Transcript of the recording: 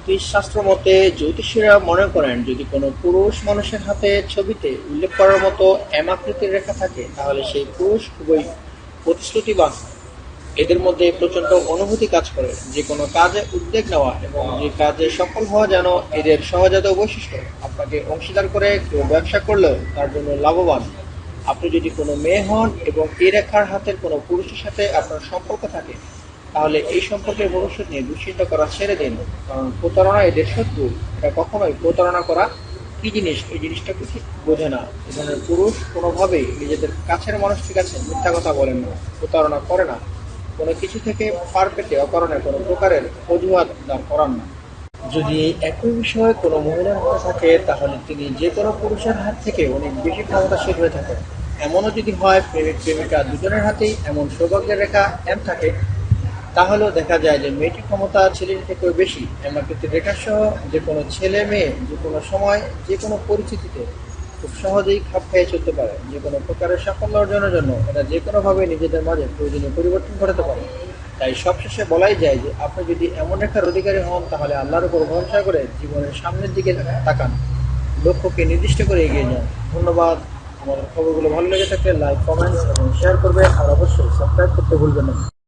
জ্যোতিষ শাস্ত্র মতে জ্যোতিষীরা মনে করেন, যদি কোনো পুরুষ মানুষের হাতে ছবিতে উল্লেখ করার মতো এমাকৃতির রেখা থাকে, তাহলে সেই পুরুষ খুবই প্রতিশ্রুতিবান। এদের মধ্যে প্রচণ্ড অনুভূতি কাজ করে। যে কোনো কাজে উদ্যোগ নেওয়া এবং যে কাজে সফল হওয়া যেন এদের সহজাত বৈশিষ্ট্য, আপনাকে অংশীদার করে কেউ ব্যবসা করলেও তার জন্য লাভবান। আপনি যদি কোনো মেয়ে হন এবং এই রেখার হাতের কোনো পুরুষের সাথে আপনার সম্পর্ক থাকে তাহলে এই সম্পর্কে ভবিষ্যৎ নিয়ে দুশ্চিন্তা করা ছেড়ে দিন। কারণ প্রতারণা এদের শত্রু। এটা কখনোই প্রতারণা করা কি জিনিস? এই জিনিসটা কিছু বোঝে না। এ ধরনের পুরুষ কোনোভাবেই নিজেদের কাছের মানুষটির কাছে মিথ্যা কথা বলেন না, প্রতারণা করে না। কোনো কিছু থেকে পার পেতে অকারণে কোনো প্রকারের অজুহাত দাঁড় করান না। যদি এই একই বিষয়ে কোনো মহিলার হয়ে থাকে, তাহলে তিনি যে কোনো পুরুষের হাত থেকে অনেক বেশি ক্ষমতাশীল হয়ে থাকেন। এমনও যদি হয় প্রেমিক প্রেমিকা দুজনের হাতেই এমন সৌভাগ্যের রেখা এম থাকে। তাহলেও দেখা যায় যে মেয়েটির ক্ষমতা ছেলের থেকেও বেশি। এমাকৃতির রেখা সহ যে কোনো ছেলে মেয়ে, যে কোনো সময়, যে কোনো পরিস্থিতিতে খুব সহজেই খাপ খেয়ে চলতে পারে। যে কোনো প্রকারের সাফল্য অর্জনের জন্য এটা যে কোনোভাবে নিজেদের মাঝে প্রয়োজনীয় পরিবর্তন ঘটাতে পারে। তাই সবশেষে বলাই যায় যে আপনি যদি এমন রেখার অধিকারী হন, তাহলে আল্লাহর উপর ভরসা করে জীবনের সামনের দিকে তাকান। লক্ষ্যকে নির্দিষ্ট করে এগিয়ে যান। ধন্যবাদ। আমাদের খবরগুলো ভালো লেগে থাকলে লাইক, কমেন্টস এবং শেয়ার করবেন। আর অবশ্যই সাবস্ক্রাইব করতে ভুলবেন না।